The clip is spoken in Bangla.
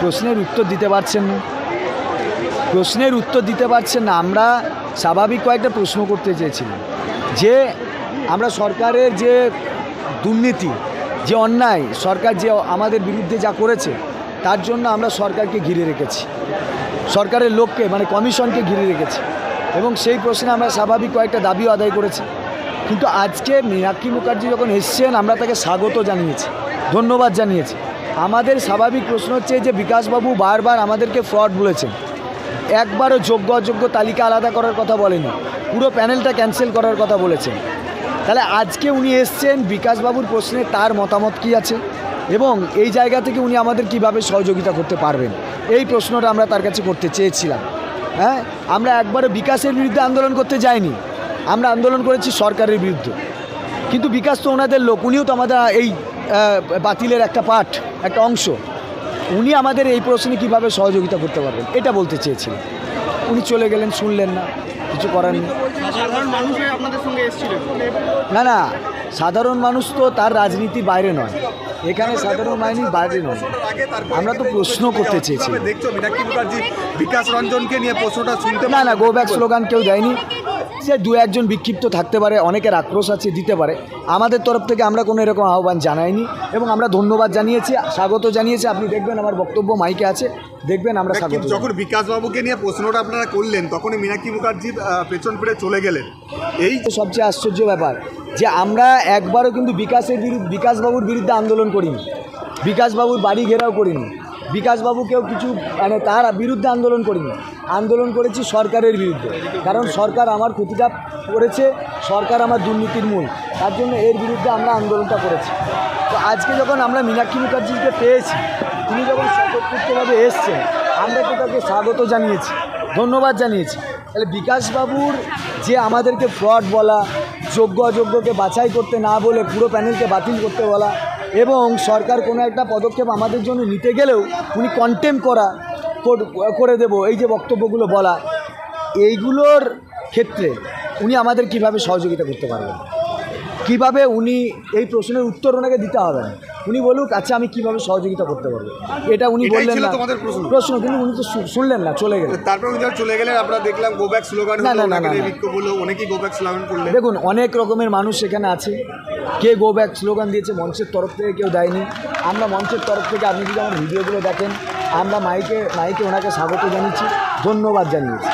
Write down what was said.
প্রশ্নের উত্তর দিতে পারছেন না। প্রশ্নের উত্তর দিতে পারছেন না। আমরা স্বাভাবিক কয়েকটা প্রশ্ন করতে চেয়েছিলাম। যে আমরা সরকারের যে দুর্নীতি, যে অন্যায়, সরকার যে আমাদের বিরুদ্ধে যা করেছে, তার জন্য আমরা সরকারকে ঘিরে রেখেছি। সরকারের লোককে মানে কমিশনকে ঘিরে রেখেছি। এবং সেই প্রশ্নে আমরা স্বাভাবিক কয়েকটা দাবিও আদায় করেছি। কিন্তু আজকে মীনাক্ষী মুখার্জি যখন এসছেন, আমরা তাকে স্বাগত জানিয়েছি। ধন্যবাদ জানিয়েছি। আমাদের স্বাভাবিক প্রশ্ন হচ্ছে যে বিকাশবাবু বারবার আমাদেরকে ফ্রড বলেছেন। একবারও যোগ্য অযোগ্য তালিকা আলাদা করার কথা বলেনি। পুরো প্যানেলটা ক্যান্সেল করার কথা বলেছেন। তাহলে আজকে উনি এসছেন, বিকাশবাবুর প্রশ্নে তার মতামত কি আছে? এবং এই জায়গা থেকে উনি আমাদের কীভাবে সহযোগিতা করতে পারবেন? এই প্রশ্নটা আমরা তার কাছে করতে চেয়েছিলাম। হ্যাঁ? আমরা একবারও বিকাশের বিরুদ্ধে আন্দোলন করতে যাইনি। আমরা আন্দোলন করেছি সরকারের বিরুদ্ধে। কিন্তু বিকাশ তো ওনাদের লোক, উনিও তো আমাদের এই বাতিলের একটা পাঠ একটা অংশ। উনি আমাদের এই প্রশ্নে কীভাবে সহযোগিতা করতে পারবেন এটা বলতে চেয়েছিলেন। উনি চলে গেলেন শুনলেন না কিছু করার নেই। না না সাধারণ মানুষ তো তার রাজনীতি বাইরে নয়। এখানে সাধারণ মানুষ বাইরে নয়। আমরা তো প্রশ্ন করতে চেয়েছি দেখছ? মীনাক্ষী মুখার্জি বিকাশ রঞ্জনকে নিয়ে প্রশ্নটা শুনতে না না গো ব্যাক স্লোগান কেউ দেয়নি। সে দু একজন বিক্ষিপ্ত থাকতে পারে অনেকের আক্রোশ আছে দিতে পারে। আমাদের তরফ থেকে আমরা কোনো এরকম আহ্বান জানাইনি এবং আমরা ধন্যবাদ জানিয়েছি স্বাগত জানিয়েছি। আপনি দেখবেন আমার বক্তব্য মাইকে আছে দেখবেন আমরা স্বাগত যখন বিকাশ বাবুকে নিয়ে প্রশ্নটা আপনারা করলেন তখনই মীনাক্ষী মুখার্জি পেছন ফিরে চলে গেলেন। এই তো সবচেয়ে আশ্চর্য ব্যাপার যে আমরা একবারও কিন্তু বিকাশের বিরুদ্ধে বিকাশবাবুর বিরুদ্ধে আন্দোলন করিনি। বিকাশবাবুর বাড়ি ঘেরাও করিনি। বিকাশবাবুকেও কিছু মানে তার বিরুদ্ধে আন্দোলন করিনি। আন্দোলন করেছি সরকারের বিরুদ্ধে। কারণ সরকার আমার ক্ষতিটা করেছে, সরকার আমার দুর্নীতির মূল। তার জন্য এর বিরুদ্ধে আমরা আন্দোলনটা করেছি। তো আজকে যখন আমরা মীনাক্ষী মুখার্জিকে পেয়েছি, তিনি যখন স্বতঃস্ফূর্তভাবে এসছেন, আমরা তো তাকে স্বাগত জানিয়েছি, ধন্যবাদ জানিয়েছি। তাহলে বিকাশবাবুর যে আমাদেরকে ফ্রড বলা যোগ্য অযোগ্যকে বাছাই করতে না বলে পুরো প্যানেলকে বাতিল করতে বলা এবং সরকার কোনো একটা পদক্ষেপ আমাদের জন্য নিতে গেলেও উনি কন্টেম করা, কর- দেব, এই যে বক্তব্যগুলো বলা, এইগুলোর ক্ষেত্রে উনি আমাদের কীভাবে সহযোগিতা করতে পারবেন? কীভাবে উনি এই প্রশ্নের উত্তর ওনাকে দিতে হবে? না উনি বলুক আচ্ছা আমি কীভাবে সহযোগিতা করতে পারব? এটা উনি বললেন না। প্রশ্ন? কিন্তু উনি তো শুনলেন না চলে গেলেন। তারপর উনি চলে গেলেন আমরা দেখলাম গো ব্যাক স্লোগান না, না, না, অনেকেই গো ব্যাক স্লোগান করলেন। দেখুন অনেক রকমের মানুষ সেখানে আছে। কে গো ব্যাক স্লোগান দিয়েছে মঞ্চের তরফ থেকে কেউ দেয়নি। আমরা মঞ্চের তরফ থেকে আপনি যদি আমার ভিডিওগুলো দেখেন আমরা মাইকে মাইকে ওনাকে স্বাগত জানিয়েছি ধন্যবাদ জানিয়েছি।